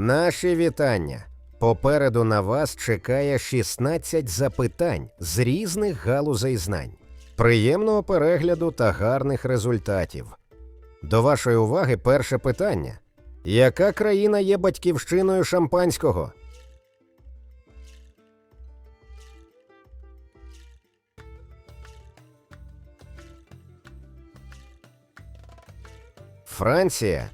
Наші вітання. Попереду на вас чекає 16 запитань з різних галузей знань. Приємного перегляду та гарних результатів. До вашої уваги перше питання: яка країна є батьківщиною шампанського? Франція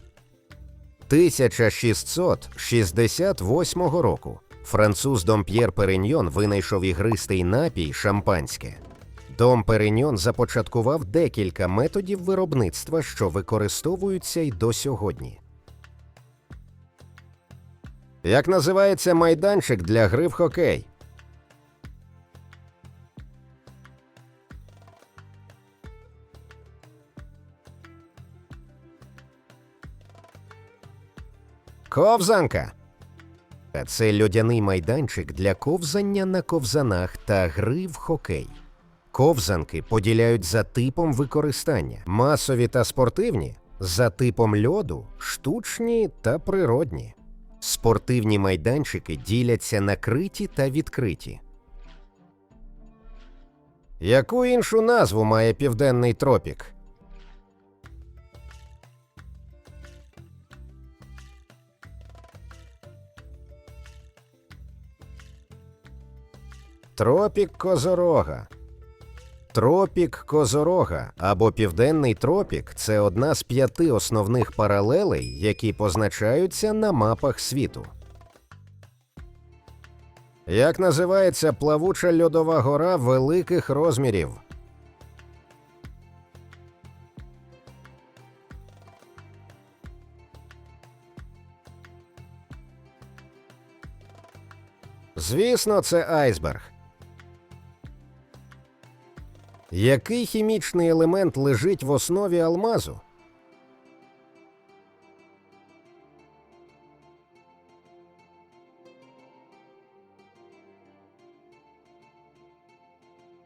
1668 року француз Домп'єр Переньйон винайшов ігристий напій шампанське. Дом Переньйон започаткував декілька методів виробництва, що використовуються й до сьогодні. Як називається майданчик для гри в хокей? Ковзанка. Це льодяний майданчик для ковзання на ковзанах та гри в хокей. Ковзанки поділяють за типом використання: масові та спортивні, за типом льоду, штучні та природні. Спортивні майданчики діляться на криті та відкриті. Яку іншу назву має південний тропік? Тропік Козорога. Тропік Козорога або Південний тропік це одна з п'яти основних паралелей, які позначаються на мапах світу. Як називається плавуча льодова гора великих розмірів? Звісно, це айсберг. Який хімічний елемент лежить в основі алмазу?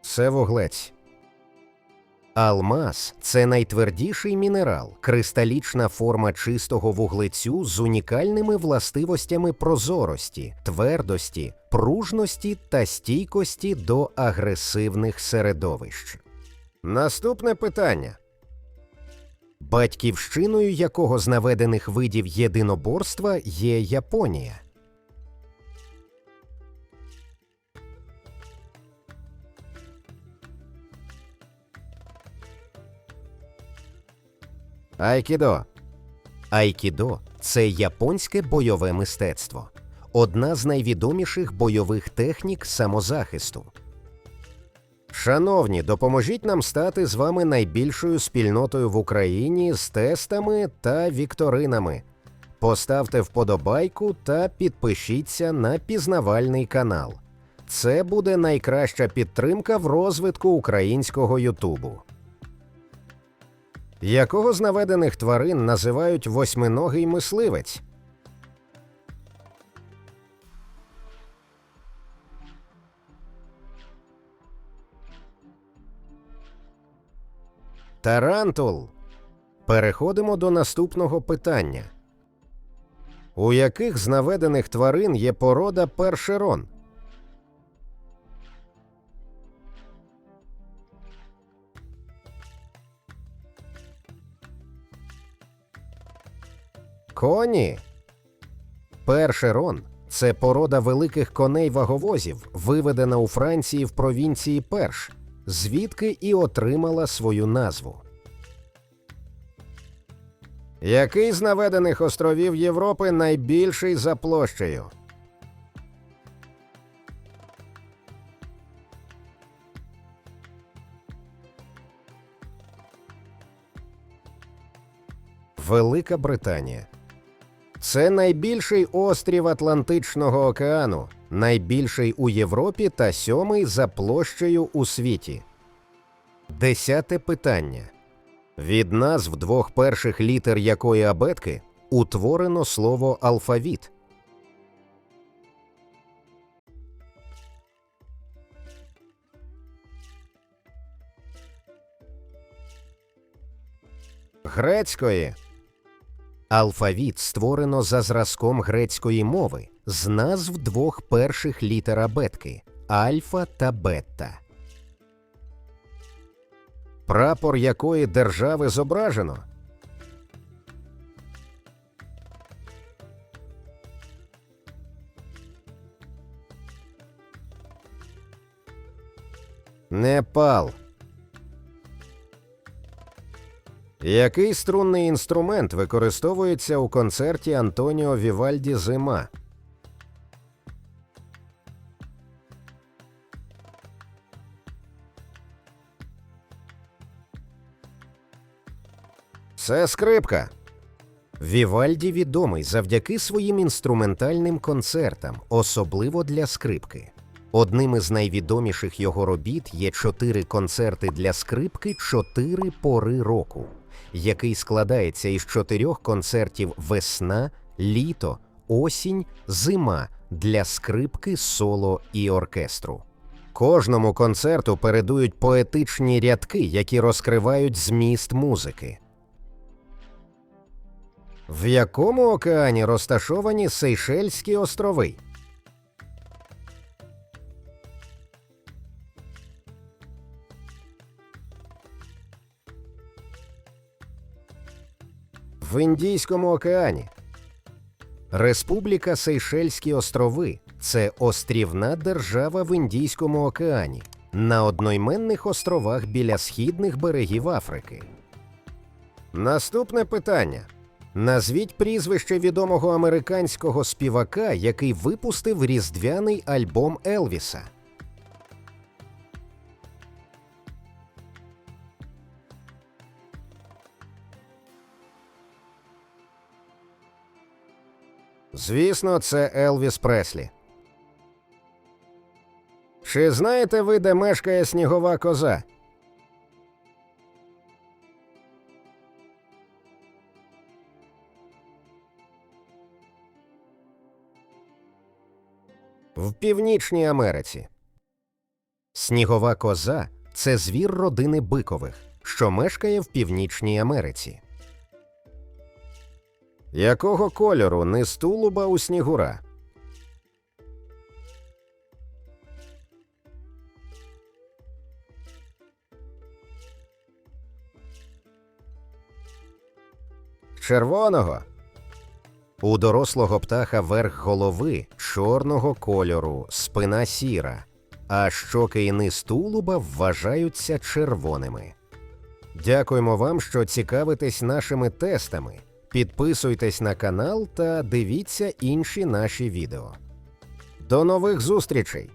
Це вуглець. Алмаз це найтвердіший мінерал, кристалічна форма чистого вуглецю з унікальними властивостями прозорості, твердості, пружності та стійкості до агресивних середовищ. Наступне питання. Батьківщиною якого з наведених видів єдиноборства є Японія? Айкідо. Айкідо це японське бойове мистецтво, одна з найвідоміших бойових технік самозахисту. Шановні, допоможіть нам стати з вами найбільшою спільнотою в Україні з тестами та вікторинами. Поставте вподобайку та підпишіться на пізнавальний канал. Це буде найкраща підтримка в розвитку українського Ютубу. Якого з наведених тварин називають восьминогий мисливець? Тарантул. Переходимо до наступного питання. У яких з наведених тварин є порода першерон? Коні. Першерон це порода великих коней ваговозів, виведена у Франції в провінції Перш, звідки і отримала свою назву. Який з наведених островів Європи найбільший за площею? Велика Британія. Це найбільший острів Атлантичного океану, найбільший у Європі та сьомий за площею у світі. Десяте питання. Від назв двох перших літер якої абетки утворено слово алфавіт. Грецької Алфавіт створено за зразком грецької мови з назв двох перших літер абетки альфа та бетта. Прапор якої держави зображено? Непал. Який струнний інструмент використовується у концерті Антоніо Вівальді Зима? Це скрипка. Вівальді відомий завдяки своїм інструментальним концертам, особливо для скрипки. Одним із найвідоміших його робіт є чотири концерти для скрипки чотири пори року, який складається із чотирьох концертів весна, літо, осінь, зима для скрипки, соло і оркестру. Кожному концерту передують поетичні рядки, які розкривають зміст музики. В якому океані розташовані Сейшельські острови? В Індійському океані. Республіка Сейшельські острови це острівна держава в Індійському океані на одноіменних островах біля східних берегів Африки. Наступне питання. Назвіть прізвище відомого американського співака, який випустив різдвяний альбом Елвіса. Звісно, це Елвіс Преслі. Чи знаєте ви, де мешкає снігова коза? В Північній Америці. Снігова коза це звір родини бикових, що мешкає в Північній Америці. Якого кольору низ тулуба у снігура? Червоного. У дорослого птаха верх голови чорного кольору, спина сіра, а щоки і низ тулуба вважаються червоними. Дякуємо вам, що цікавитесь нашими тестами. Підписуйтесь на канал та дивіться інші наші відео. До нових зустрічей!